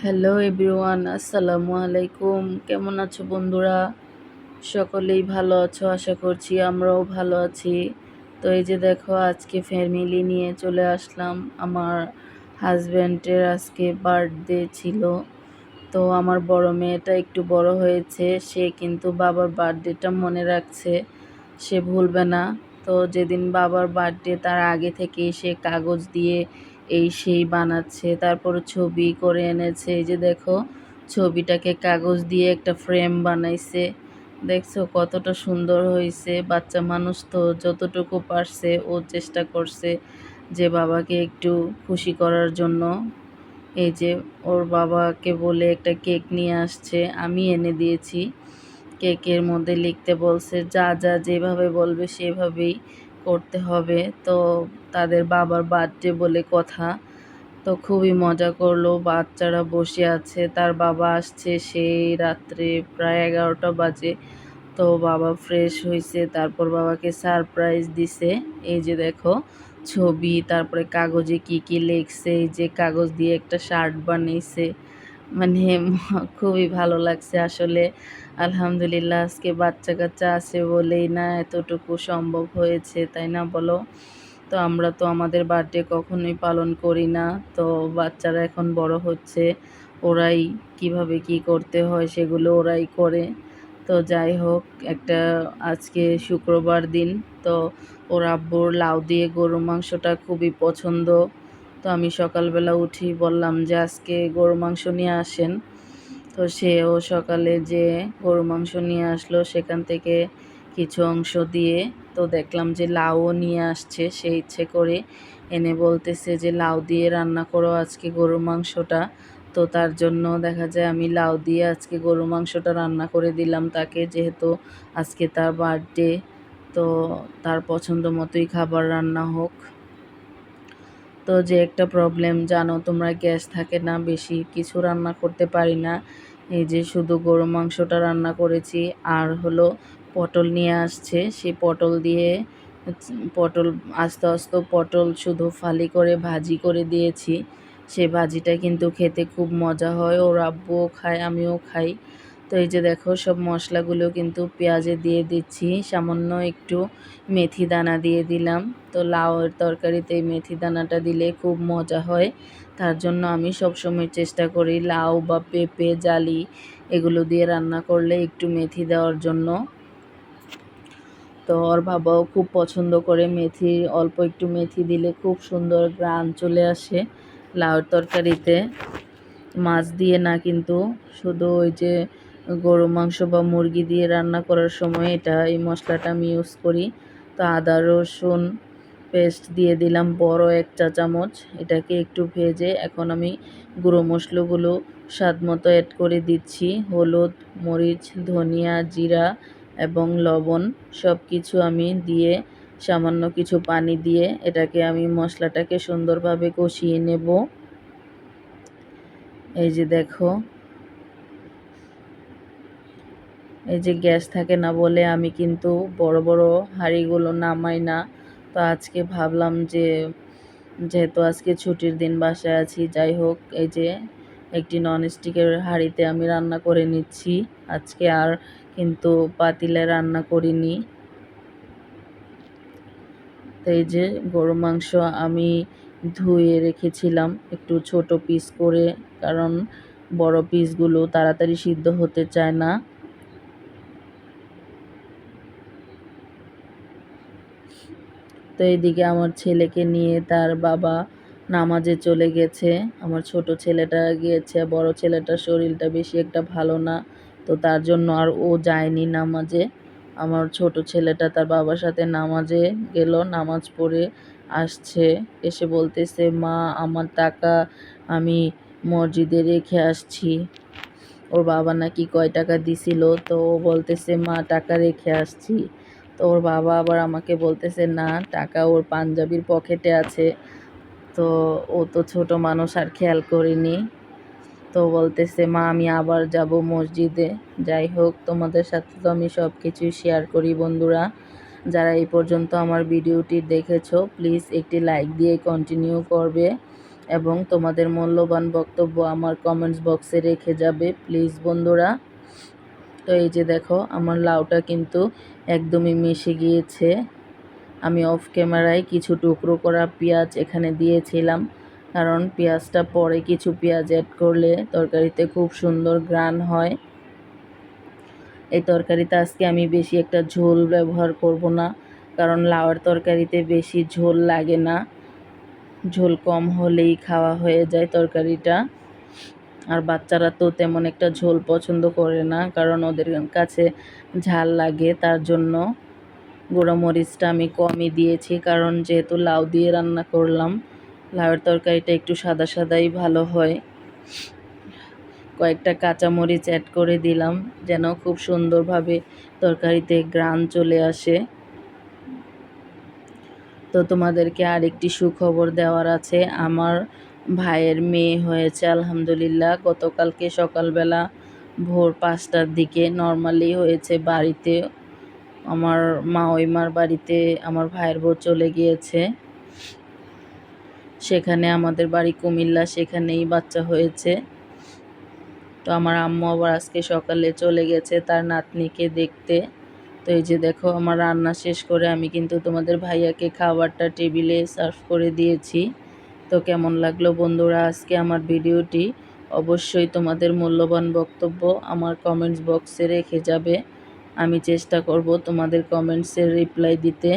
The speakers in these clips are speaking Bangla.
হ্যালো এভরিওয়ান, আসসালামু আলাইকুম। কেমন আছো বন্ধুরা? সকলেই ভালো আছো, আশা করছি আমরাও ভালো আছি। তো এই যে দেখো, আজকে ফ্যামিলি নিয়ে চলে আসলাম। আমার হাজব্যান্ডের আজকে বার্থডে ছিল। তো আমার বড় মেয়েটা একটু বড় হয়েছে। সে কিন্তু বাবার বার্থডেটা মনে রাখছে। সে ভুলবে না। তো যেদিন বাবার বার্থডে তার আগে থেকেই সে কাগজ দিয়ে এই সেই বানাচ্ছে, তারপর ছবি করে এনেছে, এই যে দেখো, ছবিটাকে কাগজ দিয়ে একটা ফ্রেম বানাইছে। দেখছ কতটা সুন্দর হয়েছে বাচ্চা মানুষ তো যতটুকু পারছে ও চেষ্টা করছে যে বাবাকে একটু খুশি করার জন্য। এই যে ওর বাবাকে বলে একটা কেক নিয়ে আসছে, আমি এনে দিয়েছি। কেকের মধ্যে লিখতে বলছে, যা যা যেভাবে বলবে সেভাবেই করতে হবে। তো তাদের বাবার বার্থডে বলে কথা। তো খুবই মজা করল, বাচ্চারা বসে আছে। তার বাবা আসছে সেই রাত্রে প্রায় এগারোটা বাজে। তো বাবা ফ্রেশ হয়েছে তারপর বাবাকে সারপ্রাইজ দিছে। এই যে দেখো, ছবি, তারপরে কাগজে কি কি লিখছে, এই যে কাগজ দিয়ে একটা শার্ট বানিয়েছে মানে খুবই ভালো লাগছে আসলে। আলহামদুলিল্লাহ, আজকে বাচ্চা কাচ্চা আছে বলেই না এতটুকু সম্ভব হয়েছে, তাই না বলো? তো আমরা তো আমাদের বার্থডে কখনোই পালন করি না, তো বাচ্চারা এখন বড় হচ্ছে, ওরাই কীভাবে কি করতে হয় সেগুলো ওরাই করে। তো যাই হোক, একটা আজকে শুক্রবার দিন, তো ওর আব্বুর লাউ দিয়ে গরু মাংসটা খুবই পছন্দ। তো আমি সকালবেলা উঠি, বললাম যে আজকে গরু মাংস নিয়ে আসেন। তো সেও সকালে যে গরু মাংস নিয়ে আসলো সেখান থেকে কিছু অংশ দিয়ে তো দেখলাম যে লাউও নিয়ে আসছে, সে ইচ্ছে করে এনে বলতেছে যে লাউ দিয়ে রান্না করো আজকে গরুর মাংসটা। তো তার জন্য দেখা যায় আমি লাউ দিয়ে আজকে গরু মাংসটা রান্না করে দিলাম তাকে, যেহেতু আজকে তার বার্থডে তো তার পছন্দ মতোই খাবার রান্না হোক। তো যে একটা প্রবলেম জানো তোমরা গ্যাস থাকে না বেশি, কিছু রান্না করতে পারি না। এই যে শুধু গরু মাংসটা রান্না করেছি, আর হলো পটল নিয়ে আসছে। সেই পটল দিয়ে, পটল, আস্তে আস্তে পটল শুধু ফালি করে, ভাজি করে দিয়েছি। সে ভাজিটা কিন্তু খেতে খুব মজা হয়। ওর আব্বুও খায়, আমিও খাই। তো এই যে দেখো, সব মশলাগুলো কিন্তু পেঁয়াজে দিয়ে দিচ্ছি। সামান্য একটু মেথি দানা দিয়ে দিলাম। তো লাউয়ের তরকারিতে এই মেথি দানাটা দিলে খুব মজা হয়। তার জন্য আমি সবসময় চেষ্টা করি লাউ বা পেঁপে, জালি এগুলো দিয়ে রান্না করলে একটু মেথি দেওয়ার জন্য। তো ওর বাবাও খুব পছন্দ করে মেথি, অল্প একটু মেথি দিলে খুব সুন্দর গ্রান চলে আসে লাউর তরকারিতে। মাছ দিয়ে না কিন্তু, শুধু ওই যে গরু, মাংস বা মুরগি দিয়ে রান্না করার সময় এটা এই মশলাটা আমি ইউজ করি। তো আদা, রসুন পেস্ট দিয়ে দিলাম বড় এক চা চামচ। এটাকে একটু ভেজে এখন আমি গুঁড়ো মশলাগুলো স্বাদ মতো অ্যাড করে দিচ্ছি। হলুদ, মরিচ, ধনিয়া, জিরা এবং লবণ সব কিছু আমি দিয়ে সামান্য কিছু পানি দিয়ে এটাকে আমি মশলাটাকে সুন্দরভাবে কষিয়ে নেব। এই যে দেখো এই যে গ্যাস থাকে না বলে আমি কিন্তু বড় বড় হাঁড়িগুলো নামাই না। তো আজকে ভাবলাম যে, যেহেতু আজকে ছুটির দিন বাসায় আছি, যাই হোক, এই যে একটি ননস্টিকের হাঁড়িতে আমি রান্না করে নিচ্ছি। আজকে আর কিন্তু পাতিলে রান্না করিনি। তো এই যে গরু মাংস আমি ধুয়ে রেখেছিলাম একটু ছোট পিস করে, কারণ বড় পিসগুলো তাড়াতাড়ি সিদ্ধ হতে চায় না। তো এইদিকে আমার ছেলেকে নিয়ে তার বাবা নামাজে চলে গেছে। আমার ছোট ছেলেটা গিয়েছে, বড় ছেলেটার শরীরটা বেশি একটা ভালো না, তো তার জন্য আর ও যায়নি নামাজে। আমার ছোট ছেলেটা তার বাবার সাথে নামাজে গেল, নামাজ পড়ে আসছে, এসে বলতেছে, মা, আমার টাকা আমি মসজিদে রেখে আসছি। ওর বাবা নাকি কয় টাকা দিছিল, তো ও বলতেছে, মা, টাকা রেখে আসছি। তো ওর বাবা আবার আমাকে বলতেছে, না, টাকা ওর পাঞ্জাবির পকেটে আছে। তো ও তো ছোট মানুষ, আর খেয়াল করিনি। তো বলতেছে, মা, আমি আবার যাব মসজিদে। যাই হোক, তোমাদের সাথে তো আমি সব কিছুই শেয়ার করি বন্ধুরা। যারা এই পর্যন্ত আমার ভিডিওটি দেখেছ প্লিজ একটি লাইক দিয়ে কন্টিনিউ করবে এবং তোমাদের মূল্যবান বক্তব্য আমার কমেন্টস বক্সে রেখে যাবে। প্লিজ বন্ধুরা তো এই যে দেখো, আমার লাউটা কিন্তু একদমই মিশে গিয়েছে। আমি অফ ক্যামেরায় কিছু টুকরো করা পেঁয়াজ এখানে দিয়েছিলাম, কারণ পেঁয়াজটা পরে কিছু পেঁয়াজ অ্যাড করলে তরকারিতে খুব সুন্দর গ্রান হয়। এই তরকারিতে আজকে আমি বেশি একটা ঝোল ব্যবহার করব না, কারণ লাউয়ের তরকারিতে বেশি ঝোল লাগে না। ঝোল কম হলেই খাওয়া হয়ে যায় তরকারিটা। আর বাচ্চারা তো তেমন একটা ঝোল পছন্দ করে না, কারণ ওদের কাছে ঝাল লাগে, তার জন্য গুঁড়ো মরিচটা আমি কমই দিয়েছি, কারণ যেহেতু লাউ দিয়ে রান্না করলাম, লাউয়ের তরকারিটা একটু সাদা সাদাই ভালো হয়। কয়েকটা কাঁচা মরিচ অ্যাড করে দিলাম, যেন খুব সুন্দরভাবে তরকারিতে গ্রান চলে আসে। তো তোমাদেরকে আরেকটি সুখবর দেওয়ার আছে, আমার ভাইয়ের মেয়ে হয়েছে, আলহামদুলিল্লাহ। গতকালকে সকালবেলা ভোর পাঁচটার দিকে নর্মালি হয়েছে বাড়িতে। আমার মা ওইমার বাড়িতে আমার ভাইয়ের বউ চলে গিয়েছে। সেখানে আমাদের বাড়ি কুমিল্লা, সেখানেই বাচ্চা হয়েছে। তো আমার আম্মু আবার আজকে সকালে চলে গেছে তার নাতনিকে দেখতে। তো এই যে দেখো, আমার রান্না শেষ করে আমি কিন্তু তোমাদের ভাইয়াকে খাবারটা টেবিলে সার্ভ করে দিয়েছি। তো কেমন লাগল বন্ধুরা আজকে আমার ভিডিওটি? অবশ্যই তোমাদের মূল্যবান বক্তব্য আমার কমেন্টস বক্সে রেখে যাবে। আমি চেষ্টা করব তোমাদের কমেন্টসের রিপ্লাই দিতে।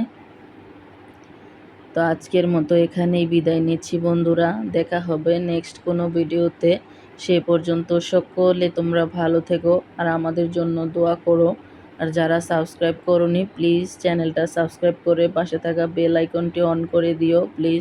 তো আজকের মতো এখানেই বিদায় নিচ্ছি বন্ধুরা। দেখা হবে নেক্সট কোনো ভিডিওতে। সে পর্যন্ত সকলে তোমরা ভালো থেকো আর আমাদের জন্য দোয়া করো। আর যারা সাবস্ক্রাইব করনি প্লিজ চ্যানেলটা সাবস্ক্রাইব করে পাশে থাকা বেল আইকনটি অন করে দিও। প্লিজ